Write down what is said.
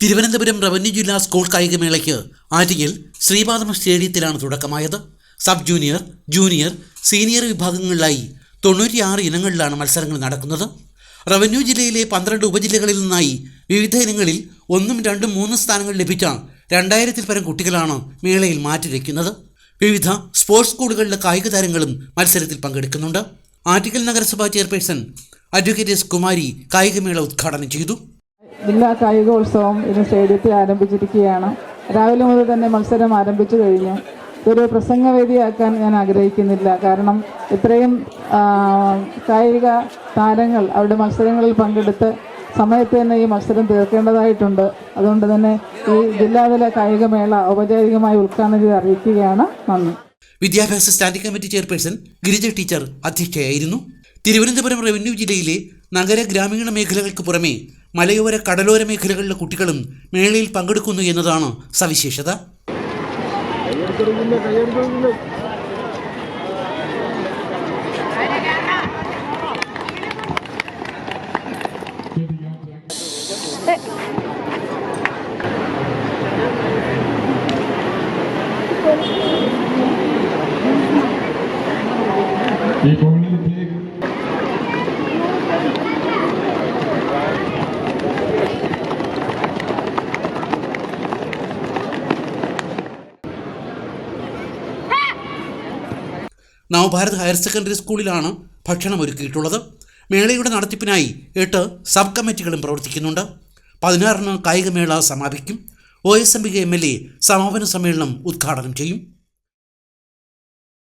Thiruvananthapuram revenue ജില്ലാ school കായികമേളയ്ക്ക് ആറ്റിങ്ങൽ ശ്രീപാദം സ്റ്റേഡിയത്തിലാണ് തുടക്കമായത്. സബ് ജൂനിയർ ജൂനിയർ സീനിയർ വിഭാഗങ്ങളിലായി തൊണ്ണൂറ്റിയാറ് ഇനങ്ങളിലാണ് മത്സരങ്ങൾ നടക്കുന്നത്. റവന്യൂ ജില്ലയിലെ പന്ത്രണ്ട് ഉപജില്ലകളിൽ നിന്നായി വിവിധ ഇനങ്ങളിൽ ഒന്നും രണ്ടും മൂന്നും സ്ഥാനങ്ങൾ ലഭിച്ച രണ്ടായിരത്തിൽ പരം കുട്ടികളാണ് മേളയിൽ മാറ്റിവെക്കുന്നത്. വിവിധ സ്പോർട്സ് സ്കൂളുകളിലെ കായിക താരങ്ങളും മത്സരത്തിൽ പങ്കെടുക്കുന്നുണ്ട്. ആറ്റിക്കൽ നഗരസഭാ ചെയർപേഴ്സൺ അഡ്വക്കേറ്റ് എസ് കുമാരി കായികമേള ഉദ്ഘാടനം ചെയ്തു. ജില്ലാ കായികോത്സവം ഇന്ന് സ്റ്റേഡിയത്തിൽ ആരംഭിച്ചിരിക്കുകയാണ്. രാവിലെ മുതൽ തന്നെ മത്സരം ആരംഭിച്ചു കഴിഞ്ഞു. ഇതൊരു പ്രസംഗവേദിയാക്കാൻ ഞാൻ ആഗ്രഹിക്കുന്നില്ല. കാരണം ഇത്രയും കായിക താരങ്ങൾ അവരുടെ മത്സരങ്ങളിൽ പങ്കെടുത്ത് സമയത്ത് തന്നെ ഈ മത്സരം തീർക്കേണ്ടതായിട്ടുണ്ട്. അതുകൊണ്ട് തന്നെ ഈ ജില്ലാതല കായികമേള ഔപചാരികമായി ഉദ്ഘാടനം ചെയ്ത് അറിയിക്കുകയാണ്. നന്ദി. വിദ്യാഭ്യാസ standing committee chairperson Girija teacher അധ്യക്ഷയായിരുന്നു. Thiruvananthapuram revenue ജില്ലയിലെ നഗര ഗ്രാമീണ മേഖലകൾക്ക് പുറമേ മലയോര കടലോര മേഖലകളിലെ കുട്ടികളും മേളയിൽ പങ്കെടുക്കുന്നു എന്നതാണ് സവിശേഷത. ഈ നവഭാരത് ഹയർ സെക്കൻഡറി സ്കൂളിലാണ് ഭക്ഷണം ഒരുക്കിയിട്ടുള്ളത്. മേളയുടെ നടത്തിപ്പിനായി എട്ട് സബ് കമ്മിറ്റികളും പ്രവർത്തിക്കുന്നുണ്ട്. പതിനാറിന് കായികമേള സമാപിക്കും. O S M B M L A സമാപന സമ്മേളനം ഉദ്ഘാടനം ചെയ്യും.